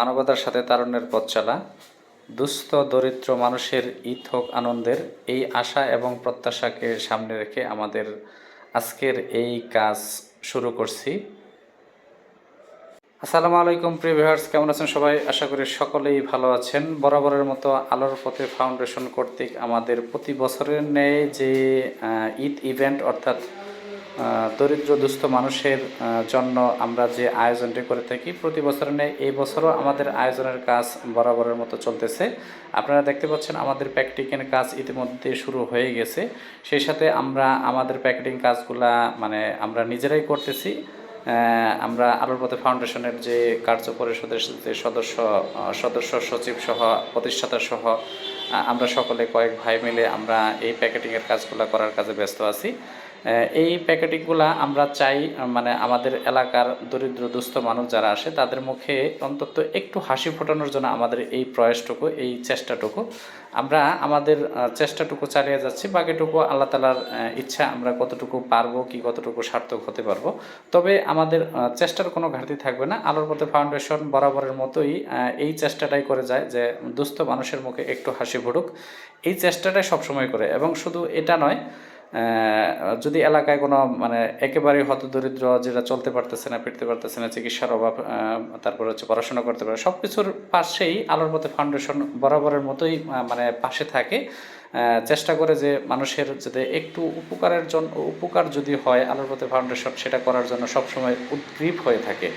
মানবতার সাথে তারুণ্যের পথ চলা, দুস্থ, দরিদ্র মানুষের ঈদ হোক আনন্দের এই আশা এবং প্রত্যাশাকে সামনে রেখে আমাদের আজকের এই কাজ শুরু করছি। আসসালামু আলাইকুম, প্রিয় ভিউয়ার্স, কেমন আছেন সবাই? আশা করি সকলেই ভালো আছেন। বরাবরের মতো আলোর পথে ফাউন্ডেশন কর্তৃক আমাদের প্রতি বছরের ন্যায় যে ঈদ ইভেন্ট, অর্থাৎ দরিদ্র দুস্থ মানুষের জন্য আমরা যে আয়োজনটি করে থাকি, প্রতি বছর ন্যায় এই বছরও আমাদের আয়োজনের কাজ বরাবরের মতো চলতেছে। আপনারা দেখতে পাচ্ছেন আমাদের প্যাকেটিংয়ের কাজ ইতিমধ্যে শুরু হয়ে গেছে। সেই সাথে আমরা আমাদের প্যাকেটিং কাজগুলা মানে আমরা নিজেরাই করতেছি। আমরা আলোর পথে ফাউন্ডেশনের যে কার্য পরিষদের যে সদস্য সদস্য সচিব সহ, প্রতিষ্ঠাতা সহ আমরা সকলে কয়েক ভাই মিলে আমরা এই প্যাকেটিংয়ের কাজগুলো করার কাজে ব্যস্ত আছি। এই প্যাকেটিংগুলা আমরা চাই মানে আমাদের এলাকার দরিদ্র, দুস্থ মানুষ যারা আসে, তাদের মুখে অন্তত একটু হাসি ফোটানোর জন্য আমাদের এই প্রয়াসটুকু, এই চেষ্টাটুকু। আমরা আমাদের চেষ্টাটুকু চালিয়ে যাচ্ছি, বাকিটুকু আল্লাহ তালার ইচ্ছা, আমরা কতটুকু পারব, কি কতটুকু সার্থক হতে পারব। তবে আমাদের চেষ্টার কোনো ঘাটতি থাকবে না, আলোর পথে ফাউন্ডেশন বরাবরের মতোই এই চেষ্টাটাই করে যায় যে দুস্থ মানুষের মুখে একটু হাসি ফুটুক। এই চেষ্টাটাই সবসময় করে, এবং শুধু এটা নয় যদি এলাকায় কোনো মানে একেবারেই হতদরিদ্র, যেটা চলতে পারতেছে না, ফিরতে পারতেছে না, চিকিৎসার অভাব তারপর হচ্ছে পড়াশোনা করতে পারে সব কিছুর পাশেই আলোর মতো ফাউন্ডেশন বরাবরের মতোই মানে পাশে থাকে। চেষ্টা করে যে মানুষের যাতে একটু উপকারের জন্য উপকার যদি হয় আলোর পথে ফাউন্ডেশন সেটা করার জন্য সবসময় উদ্গ্রীব হয়ে থাকে।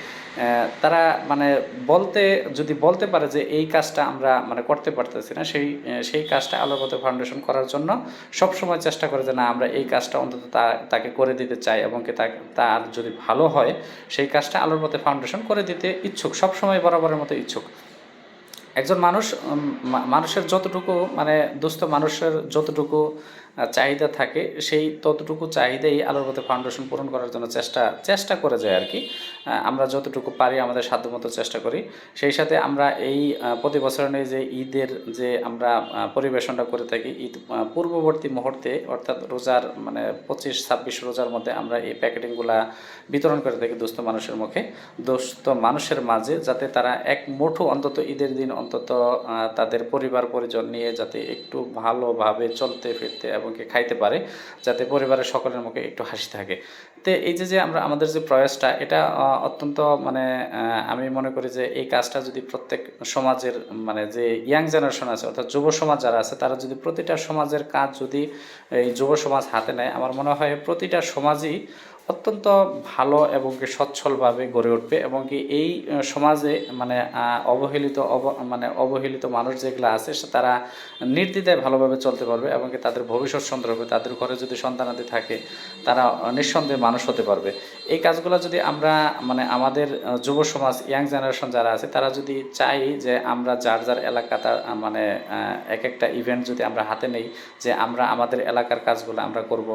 তারা মানে বলতে, যদি বলতে পারে যে এই কাজটা আমরা মানে করতে পারতেছি না, সেই সেই কাজটা আলোর পথে ফাউন্ডেশন করার জন্য সবসময় চেষ্টা করে যে না, আমরা এই কাজটা অন্তত তাকে করে দিতে চাই এবং কি তার যদি ভালো হয়, সেই কাজটা আলোর পথে ফাউন্ডেশন করে দিতে ইচ্ছুক, সবসময় বরাবরের মতো ইচ্ছুক। একজন মানুষ মানুষের যতটুকু মানে দুস্থ মানুষের যতটুকু চাহিদা থাকে, সেই ততটুকু চাহিদাই আলোর পথে ফাউন্ডেশন পূরণ করার জন্য চেষ্টা চেষ্টা করে যায় আর কি। আমরা যতটুকু পারি আমাদের সাধ্যমতো চেষ্টা করি। সেই সাথে আমরা এই প্রতি বছরের যে ঈদের যে আমরা পরিবেশনটা করে থাকি, ঈদ পূর্ববর্তী মুহূর্তে, অর্থাৎ রোজার মানে পঁচিশ, ছাব্বিশ রোজার মধ্যে আমরা এই প্যাকেটিংগুলা বিতরণ করে থাকি দুস্থ মানুষের মুখে। দুস্থ মানুষের মাঝে যাতে তারা এক মুঠো অন্তত ঈদের দিন অন্তত তাদের পরিবার পরিজন নিয়ে যাতে একটু ভালোভাবে চলতে ফিরতে এবং কে খাইতে পারে, যাতে পরিবারের সকলের মুখে একটু হাসি থাকে। তো এই যে যে আমরা, আমাদের যে প্রয়াসটা, এটা অত্যন্ত মানে আমি মনে করি যে, এই কাজটা যদি প্রত্যেক সমাজের মানে যে ইয়াং জেনারেশন আছে, অর্থাৎ যুব সমাজ যারা আছে, তারা যদি প্রতিটা সমাজের কাজ যদি এই যুব সমাজ হাতে নেয়, আমার মনে হয় প্রতিটা সমাজই অত্যন্ত ভালো এবং কি সচ্ছলভাবে গড়ে উঠবে এবং কি এই সমাজে মানে অবহেলিত অব মানে অবহেলিত মানুষ যেগুলো আছে তারা নির্দ্বিধায় ভালোভাবে চলতে পারবে এবং কি তাদের ভবিষ্যৎ সুন্দর হবে। তাদের ঘরে যদি সন্তানাদি থাকে, তারা নিঃসন্দেহে মানুষ হতে পারবে। এই কাজগুলো যদি আমরা মানে আমাদের যুব সমাজ, ইয়াং জেনারেশন যারা আছে, তারা যদি চাই যে আমরা যার যার এলাকা তার মানে এক একটা ইভেন্ট যদি আমরা হাতে নেই, যে আমরা আমাদের এলাকার কাজগুলো আমরা করব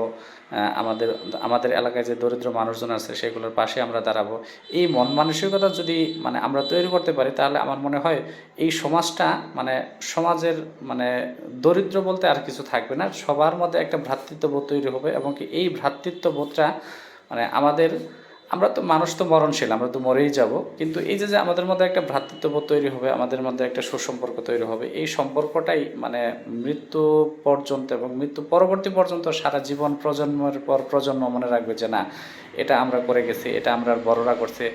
আমাদের আমাদের এলাকায় যে দরিদ্র মানুষজন আছে, সেগুলোর পাশে আমরা দাঁড়াবো। এই মন মানসিকতা যদি মানে আমরা তৈরি করতে পারি, তাহলে আমার মনে হয় এই সমাজটা মানে সমাজের মানে দরিদ্র বলতে আর কিছু থাকবে না, সবার মধ্যে একটা ভ্রাতৃত্ববোধ তৈরি হবে এবং কি এই ভ্রাতৃত্ববোধটা মানে আমাদের আমরা তো, মানুষ তো মরণশীল, আমরা তো মরেই যাব। কিন্তু এই যে যে আমাদের মধ্যে একটা ভ্রাতৃত্ববোধ তৈরি হবে, আমাদের মধ্যে একটা সুসম্পর্ক তৈরি হবে, এই সম্পর্কটাই মানে মৃত্যু পর্যন্ত এবং মৃত্যু পরবর্তী পর্যন্ত সারা জীবন প্রজন্মের পর প্রজন্ম মনে রাখবে যে না এটা আমরা করে গেছি, এটা আমরা বড়রা করছে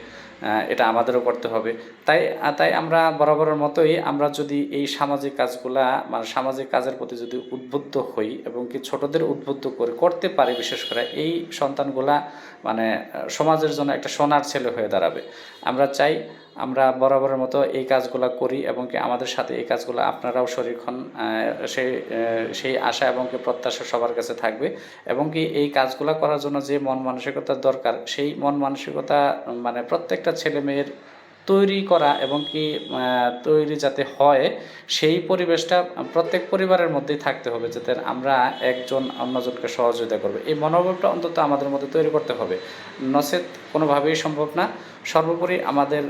এটা আমাদেরও করতে হবে। তাই তাই আমরা বরাবরের মতোই আমরা যদি এই সামাজিক কাজগুলা মানে সামাজিক কাজের প্রতি যদি উদ্বুদ্ধ হই এবং কি ছোটদের উদ্বুদ্ধ করে করতে পারি বিশেষ করে, এই সন্তানগুলা মানে সমাজের জন্য একটা সোনার ছেলে হয়ে দাঁড়াবে। আমরা চাই আমরা বরাবরের মতো এই কাজগুলো করি এবং কি আমাদের সাথে এই কাজগুলো আপনারাও শরীরক্ষণ সেই সেই আশা এবং কি প্রত্যাশা সবার কাছে থাকবে এবং কি এই কাজগুলো করার জন্য যে মন মানসিকতার দরকার, সেই মন মানসিকতা মানে প্রত্যেকটা ছেলে মেয়ের তৈরি করা এবং কি তৈরি যাতে হয়, সেই পরিবেশটা প্রত্যেক পরিবারের মধ্যেই থাকতে হবে যাতে আমরা একজন অন্যজনকে সহযোগিতা করবে। এই মনোভাবটা অন্তত আমাদের মধ্যে তৈরি করতে হবে। নচেত কোনোভাবেই সম্ভব না। সর্বোপরি আমাদের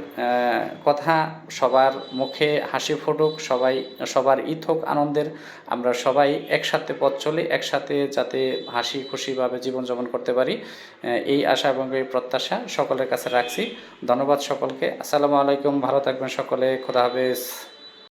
কথা সবার মুখে হাসি ফুটুক, সবাই, সবার ঈদ হোক আনন্দের, আমরা সবাই একসাথে পথ চলি, একসাথে যাতে হাসি খুশিভাবে জীবনযাপন করতে পারি। এই আশা এবং এই প্রত্যাশা সকলের কাছে রাখছি। ধন্যবাদ সকলকে। আসসালামু আলাইকুম। ভালো থাকবেন সকলে। খোদা হাফেজ।